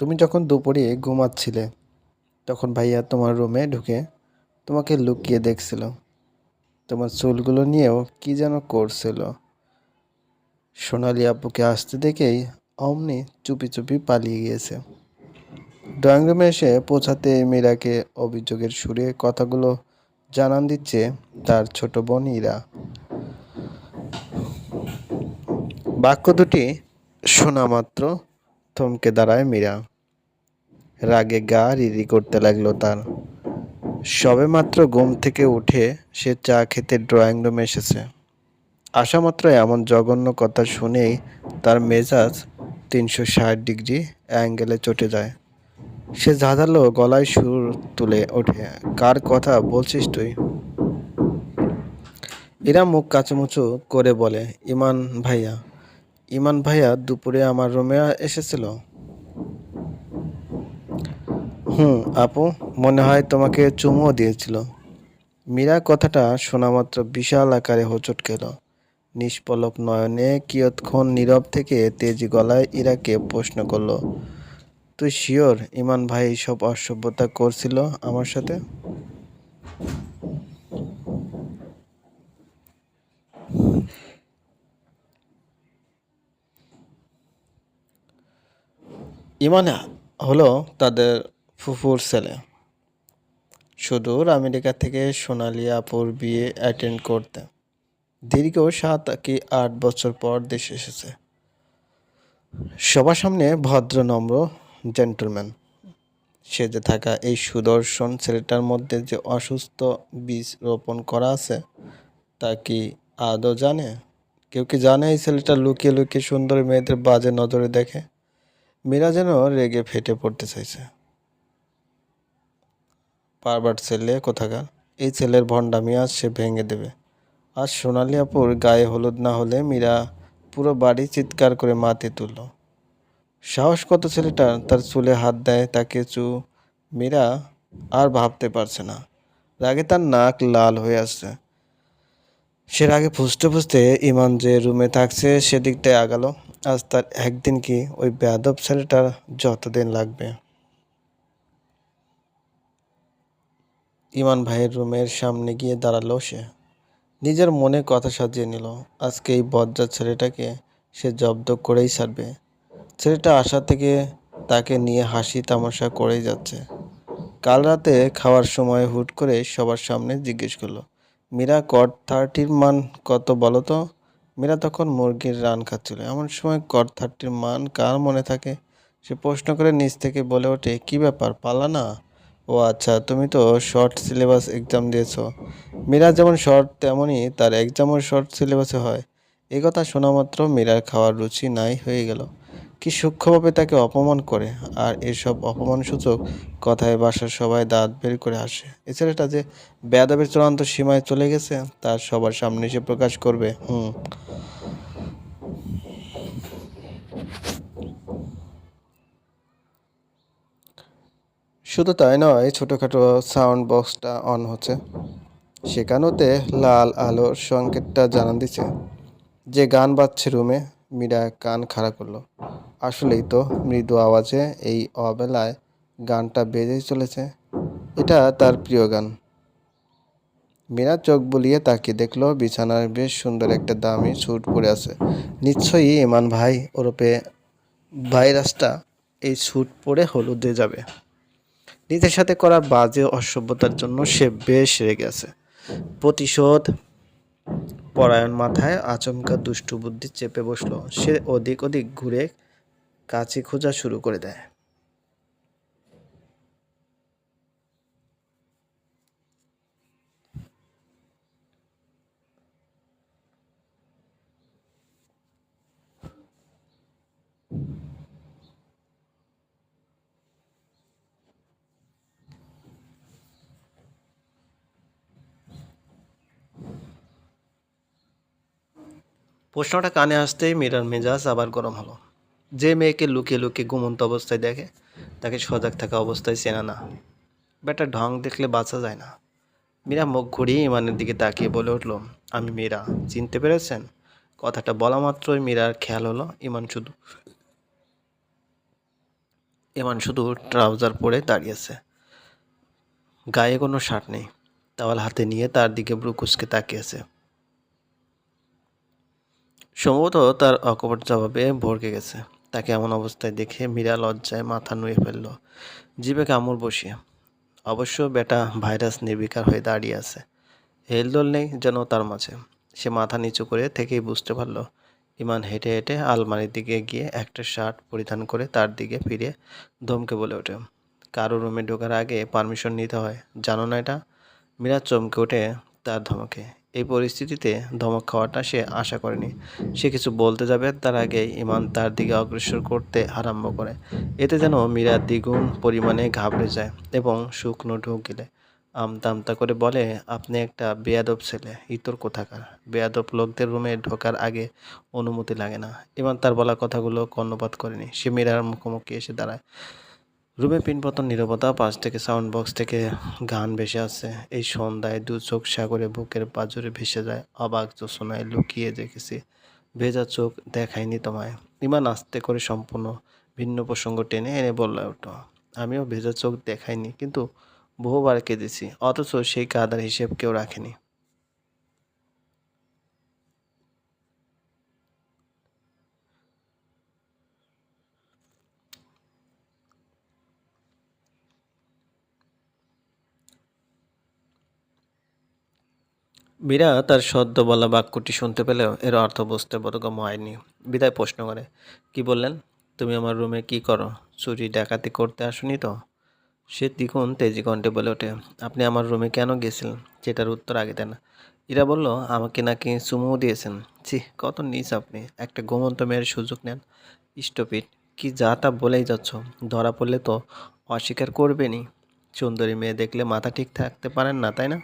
তুমি যখন দুপুরে ঘুমাচ্ছিলে, তখন ভাইয়া তোমার রুমে ঢুকে তোমাকে লুকিয়ে দেখছিল। তোমার চুলগুলো নিয়েও কি যেন করছিল। সোনালি আপুকে আসতে দেখেই অমনি চুপি চুপি পালিয়ে গিয়েছে। ড্রয়িং রুমে এসে পৌঁছাতে মীরাকে অভিযোগের সুরে কথাগুলো জানান দিচ্ছে তার ছোট বোন ইরা। বাক্য দুটি শোনা মাত্র। থমকে দাঁড়ায় মীরা। রাগে গা রিরি করতে লাগল তার। সবে মাত্র ঘুম থেকে উঠে সে চা খেতে ড্রয়িং রুমে এসেছে। আসা মাত্র এমন জঘন্য কথা শুনেই তার মেজাজ তিনশো ষাট ডিগ্রি অ্যাঙ্গেলে চটে যায়। সে ঝাঁঝালো গলায় সুর তুলে ওঠে, কার কথা বলছিস তুই? এরা মুখ কাচুমুচু করে বলে, ইমান ভাইয়া। ইমান ভাইয়া দুপুরে আমার রুমে এসেছিল। হুম, আপু, মনে হয় তোমাকে চুমুও দিয়েছিল। মীরা কথাটা শোনা মাত্র বিশাল আকারে হোঁচট খেল। নিষ্পলক নয়নে কিয়ৎক্ষণ নীরব থেকে তেজি গলায় ইরাকে প্রশ্ন করল, তুই শিওর ইমান ভাই সব অসভ্যতা করছিল আমার সাথে? ইমান হলো তাদের ফুফুর ছেলে। সুদূর আমেরিকা থেকে সোনালি আপুর বিয়ে অ্যাটেন্ড করতে। দীর্ঘ সাত কি আট বছর পর দেশে এসেছে। সবার সামনে ভদ্র, নম্র জেন্টলম্যান সেজে থাকা এই সুদর্শন ছেলেটার মধ্যে যে অসুস্থ বীজ রোপণ করা আছে, তা কি আদৌ জানে? কেউ কি জানে এই ছেলেটা লুকিয়ে লুকিয়ে সুন্দর মেয়েদের বাজে নজরে দেখে? মীরা যেন রেগে ফেটে পড়তে চাইছে। পারবার ছেলে কোথাকার? এই ছেলের ভণ্ডামি আজ সে ভেঙে দেবে। আর সোনালি আপুর গায়ে হলুদ না হলে মীরা পুরো বাড়ি চিৎকার করে মাতে তুলল। সাহস কত ছেলেটা তার চুলে হাত দেয়, তাকে চু মীরা আর ভাবতে পারছে না। রাগে তার নাক লাল হয়ে আসছে। সে আগে ফুসতে ফুসতে ইমান যে রুমে থাকছে সেদিকটায় আগালো। আজ তার একদিন কি ওই বেয়াদব ছেলেটার যতদিন লাগবে। ইমান ভাইয়ের রুমের সামনে গিয়ে দাঁড়াল সে। নিজের মনে কথা সাজিয়ে নিল। আজকে এই বজ্জার ছেলেটাকে সে জব্দ করেই ছাড়বে। ছেলেটা আসা থেকে তাকে নিয়ে হাসি তামাশা করেই যাচ্ছে। কাল রাতে খাওয়ার সময় হুট করে সবার সামনে জিজ্ঞেস করল মীরা কট থার্টির মান কত বলো তো? মীরা তখন মুরগির রান খাচ্ছিল। এমন সময় কট থার্টির মান কার মনে থাকে? সে প্রশ্ন করে নিচ থেকে বলে ওঠে, কী ব্যাপার, পালা না? ও আচ্ছা তুমি তো শর্ট সিলেবাস এক্সাম দিয়েছ। মীরা যেমন শর্ট তেমনই তার এক্সামও শর্ট সিলেবাসে হয়। এ কথা শোনা মাত্র মীরার খাওয়ার রুচি নাই হয়ে গেল। কি সূক্ষ্মভাবে তাকে অপমান করে? আর এসব অপমানসূচক কথায় বাসার সবাই দাঁত বের করে আসে। এ ছেলেটা যে বেয়াদবের চূড়ান্ত সীমায় চলে গেছে তার সবার সামনে এসে প্রকাশ করবে। হুম। শুধু তাই নয়, ছোটোখাটো সাউন্ড বক্সটা অন হচ্ছে। সেখানোতে লাল আলোর সংকেতটা জানান দিছে। যে গান বাজছে রুমে মীরা কান খাড়া করল। আসলেই তো মৃদু আওয়াজে এই অবেলায় গানটা বেজেই চলেছে। এটা তার প্রিয় গান। মীরা চোখ বুলিয়ে তাকিয়ে দেখল, বিছানার বেশ সুন্দর একটা দামি স্যুট পরে আছে। নিশ্চয়ই ইমান ভাই, ওরপে ভাইরাসটা এই স্যুট পরে হলুদে যাবে। নিজের সাথে করা বাজে অসভ্যতার জন্য সে বেশ রেগে আছে। প্রতিশোধ পরায়ণ মাথায় আচমকা দুষ্টু বুদ্ধি চেপে বসল। সে ওদিক ওদিক ঘুরে কাছে খোঁজা শুরু করে দেয়। প্রশ্নটা কানে আসতেই মীরার মেজাজ আবার গরম হলো। যে মেয়েকে লুকিয়ে লুকিয়ে ঘুমন্ত অবস্থায় দেখে, তাকে সজাগ থাকা অবস্থায় চেনা না। বেটা ঢং দেখলে বাঁচা যায় না। মীরা মুখ ঘুরিয়ে ইমানের দিকে তাকিয়ে বলে উঠল, আমি মীরা, চিনতে পেরেছেন? কথাটা বলা মাত্রই মীরার খেয়াল হলো ইমান শুধু। ইমান শুধু ট্রাউজার পরে দাঁড়িয়েছে গায়ে কোনো শার্ট নেই। তাওয়াল হাতে নিয়ে তার দিকে ব্রু কুচকে তাকিয়েছে সম্ভবত তার অকপট জবাবে ভরকে গেছে। তাকে এমন অবস্থায় দেখে মীরা লজ্জায় মাথা নুয়ে ফেলল। জিভে কামড় বসিয়ে। অবশ্য বেটা ভাইরাস নির্বিকার হয়ে দাঁড়িয়ে আছে। হেলদোল নেই যেন তার মাঝে। সে মাথা নিচু করে থেকেই বুঝতে পারল, ইমান হেঁটে হেঁটে আলমারির দিকে গিয়ে একটা শার্ট পরিধান করে তার দিকে ফিরে ধমকে বলে ওঠে। কারও রুমে ঢোকার আগে পারমিশন নিতে হয়, জানো না এটা? মীরা চমকে ওঠে তার ধমকে। এই পরিস্থিতিতে ধমক খাওয়াটা সে আশা করেনি। সে কিছু বলতে যাবে, তার আগেই ইমান তার দিকে অগ্রসর করতে আরম্ভ করে। এতে যেন মীরা দ্বিগুণ পরিমাণে ঘাবড়ে যায় এবং শুকনো ঢোক গেলে। আমতা আমতা করে বলে, আপনি একটা বেয়াদব ছেলে, ইতর কোথাকার? বেয়াদব লোকদের রুমে ঢোকার আগে অনুমতি লাগে না। ইমান তার বলা কথাগুলো কর্ণপাত করেনি। সে মীরার মুখোমুখি এসে দাঁড়ায়। রুমে পিনপতন নীরবতা, পাশ থেকে সাউন্ড বক্স থেকে গান ভেসে আসছে এই সন্ধ্যায় দু চোখ সাগরে বুকের পাজরে ভেসে যায়। অবাক জোসনায় লুকিয়ে দেখেছি। ভেজা চোখ দেখায়নি তোমায়। ইমান আস্তে করে সম্পূর্ণ ভিন্ন প্রসঙ্গ টেনে এনে বলল, ওঠো। আমিও ভেজা চোখ দেখাইনি, কিন্তু বহুবার কেঁদেছি। অথচ সেই কাদার হিসেব কেউ রাখেনি। মীরা তার সদ্য বলা বাক্যটি শুনতে পেলেও এর অর্থ বুঝতে বোধগম্য হয়নি। বিদায় প্রশ্ন করে, কি বললেন? তুমি আমার রুমে কি করো? চুরি, ডাকাতি করতে আসুনি তো? সে দ্বিগুণ তেজি কণ্ঠে বলে ওঠে, আপনি আমার রুমে কেন গেছিলেন? যেটার উত্তর আগে দেন। ইরা বলল, আমাকে নাকি চুমুও দিয়েছেন। ছি, কত নিচ আপনি, একটা ঘুমন্ত মেয়ের সুযোগ নেন। স্টপিট কি যা তা বলেই যাচ্ছ? ধরা পড়লে তো অস্বীকার করবেনই। সুন্দরী মেয়ে দেখলে মাথা ঠিক থাকতে পারেন না, তাই না?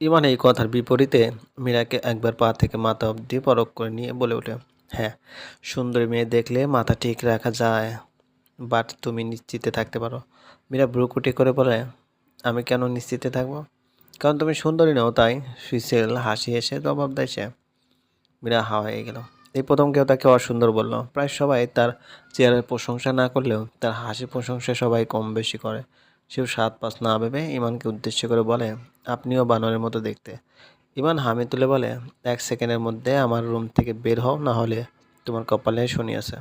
ইমান এই কথার বিপরীতে মীরাকে একবার পা থেকে মাথা অবধি পরক করে নিয়ে বলে ওঠে হ্যাঁ সুন্দরী মেয়ে দেখলে মাথা ঠিক রাখা যায় বাট তুমি নিশ্চিতে থাকতে পারো। মীরা ব্রুকুটি করে বলে, আমি কেন নিশ্চিতে থাকব? কারণ তুমি সুন্দরী নাও, তাই? সুইসেল হাসি এসে জবাব দেয় সে। মীরা হাওয়া হয়ে গেল। এই প্রথম কেউ তাকে অসুন্দর বলল। প্রায় সবাই তার চেয়ারের প্রশংসা না করলেও তার হাসি প্রশংসা সবাই কম বেশি করে। সেও সাত পাঁচ না ভেবে ইমানকে উদ্দেশ্য করে বলে, আপনিও বানরের মতো দেখতে। ইমান হামি তুলে বলে, এক সেকেন্ডের মধ্যে আমার রুম থেকে বের হও, না হলে তোমার কপালে শনি আছে।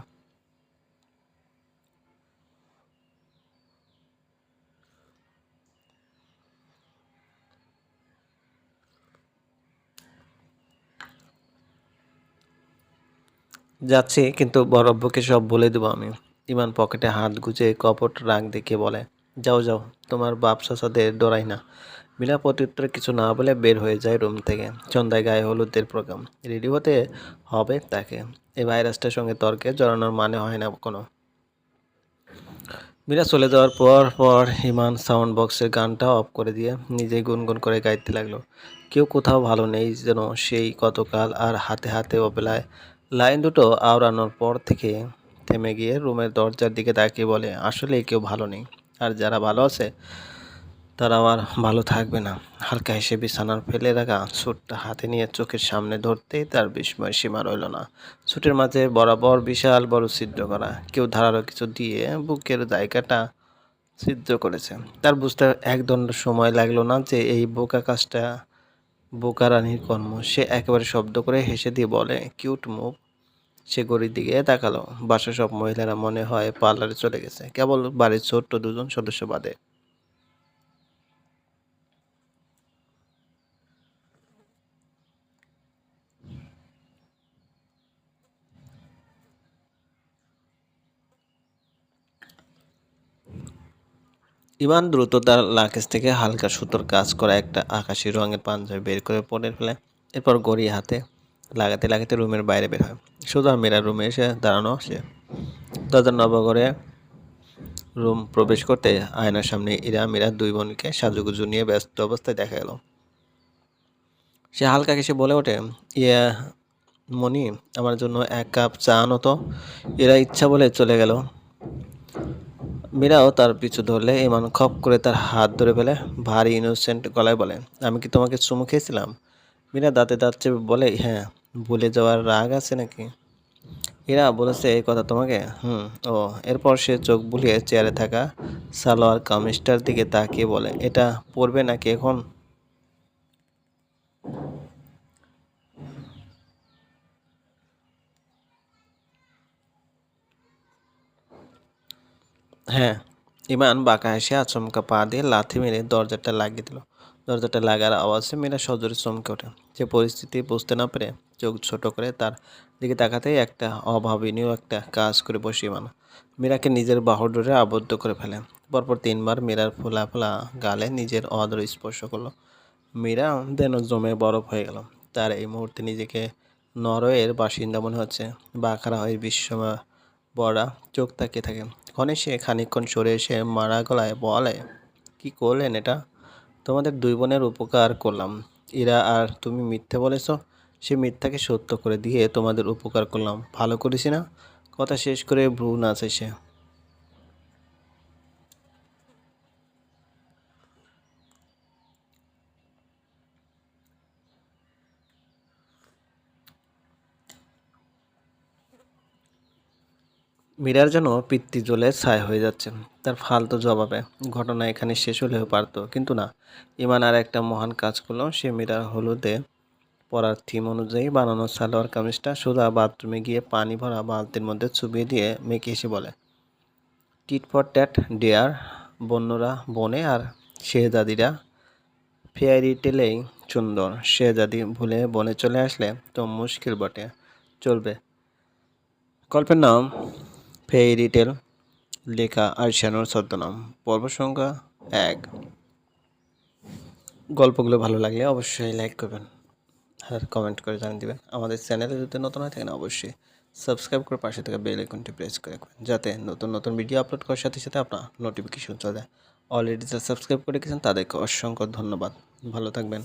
যাচ্ছি, কিন্তু বরব্বকে সব বলে দেবো আমি। ইমান পকেটে হাত গুজে কপট রাগ দেখে বলে যাও যাও, তোমার বাপ চাচাদের ডরাই না। মিলা প্রত্যুত্তরে কিছু না বলে বের হয়ে যায় রুম থেকে। সন্ধ্যায় গায়ে হলুদের প্রোগ্রাম। রেডি হতে হবে তাকে। এই ভাইরাসটার সঙ্গে তর্কে জড়ানোর মানে হয় না কোনো। মীরা চলে যাওয়ার পর পর হিমান সাউন্ড বক্সের গানটা অফ করে দিয়ে নিজেই গুনগুন করে গাইতে লাগল। কেউ কোথাও ভালো নেই যেন সেই কতকাল আর হাতে হাতে অবেলায়। লাইন দুটো আওড়ানোর পর থেকে থেমে গিয়ে রুমের দরজার দিকে তাকিয়ে বলে আসলে কেউ ভালো নেই। আর যারা ভালো আছে, তারা আর ভালো থাকবে না। হালকা হেসে বিছানার ফেলে রাখা স্যুটটা হাতে নিয়ে চোখের সামনে ধরতেই তার বিস্ময় সীমা রইল না। স্যুটের মাঝে বরাবর বিশাল বড় ছিদ্র করা। কেউ ধারালো কিছু দিয়ে বুকের জায়গাটা ছিদ্র করেছে। তার বুঝতে এক দণ্ড সময় লাগল না যে এই বোকা কাজটা বোকা রানীর কর্ম। সে একেবারে শব্দ করে হেসে দিয়ে বলে, কিউট মুভ সে গড়ির দিকে তাকালো। বাসা সব মহিলারা মনে হয় পার্লারে চলে গেছে। কেবল বাড়ির ছোট্ট দুজন সদস্য বাদে। ইমান দ্রুত তার লাকেজ থেকে হালকা সুতোর কাজ করা একটা আকাশি রঙের পাঞ্জাবি বের করে পরে ফেলে, এরপর গড়ি হাতে লাগাতে লাগাতে রুমের বাইরে বের হয়। শুধু মেয়েরা রুমে এসে দাঁড়ানো সে দরজা নবগরে রুম প্রবেশ করতে আয়নার সামনে ইরা মীরা দুই বোনকে সাজুগুজু নিয়ে ব্যস্ত অবস্থায় দেখা গেল। সে হালকা কেসে বলে ওঠে, ইয়া মনি আমার জন্য এক কাপ চা আনো তো। এরা ইচ্ছা বলে চলে গেল। মীরাও তার পিছু ধরলে এমন খপ করে তার হাত ধরে ফেলে, ভারী ইনোসেন্ট গলায় বলে, আমি কি তোমাকে চুমু খেয়েছিলাম? মীরা দাঁতে দাঁত চেপে বলে হ্যাঁ। ভুলে যাওয়ার রাগ আছে নাকি? এরা বলেছে এই কথা তোমাকে? হুম, ও, এরপর সে চোখ বুলিয়ে চেয়ারে থাকা সালোয়ার কামিজটার দিকে তাকিয়ে বলে, এটা পরবে নাকি এখন? হ্যাঁ ইমান বাঁকা হেসে আচমকা পা দিয়ে লাথি মেরে দরজাটা লাগিয়ে দিল। দরজাটা লাগার আওয়াজে মেয়েরা সজোরে চমকে ওঠে। যে পরিস্থিতি বুঝতে না পেরে চোখ ছোট করে তার দিকে তাকাতেই একটা অভাবনীয় একটা কাজ করে বসে ইমান মীরাকে নিজের বাহুর ডোরে আবদ্ধ করে ফেলে। পরপর তিনবার মীরার ফোলা ফোলা গালে নিজের অদর স্পর্শ করল। মীরা যেন জমে বরফ হয়ে গেল। তার এই মুহূর্তে নিজেকে নরওয়ের বাসিন্দা মনে হচ্ছে। বাঁকড়া হয়ে বিশ্বময় বড়া চোখ তাকিয়ে থাকে। ক্ষণে সে খানিকক্ষণ সরে এসে মারা গলায় বলে, কি করলেন এটা? তোমাদের দুই বোনের উপকার করলাম। এরা আর তুমি মিথ্যে বলেছ, সে মিথ্যাকে সত্য করে দিয়ে তোমাদের উপকার করলাম। ভালো করেছি না? কথা শেষ করে ভ্রু নাচে সে। মীরার যেন পিত্তি জ্বলে ছাই হয়ে যাচ্ছে তার ফালতু জবাবে ঘটনা এখানে শেষ হলেও পারতো। কিন্তু না, ইমান আর একটা মহান কাজ করল সে মীরার হলুদে পরার থিম অনুযায়ী বানানো সালোয়ার কামিজটা সোজা বাথরুমে গিয়ে পানি ভরা বালতির মধ্যে চুবিয়ে দিয়ে মেখে এসে বলে, টিট ফর ট্যাট, ডেয়ার বন্যরা, বনে আর শেহজাদিরা। ফেয়ারি টেলেই সুন্দর শেহজাদি ভুলে বনে চলে আসলে তো মুশকিল বটে। চলবে। গল্পের নাম ফেয়ারি টেল লেখা আরশানোর ছদ্মনাম। পর্ব সংখ্যা এক। গল্পগুলো ভালো লাগলে অবশ্যই লাইক করবেন আর কমেন্ট করে জানিয়ে দেবেন। আমাদের চ্যানেলে যদি নতুন হয়ে থাকেন, অবশ্যই সাবস্ক্রাইব করে পাশে থাকা বেল আইকনটি প্রেস করে রাখবেন, যাতে নতুন নতুন ভিডিও আপলোড করার সাথে সাথে আপনার নোটিফিকেশন চলে যায়। অলরেডি যারা সাবস্ক্রাইব করে রেখেছেন তাদেরকে অসংখ্য ধন্যবাদ। ভালো থাকবেন।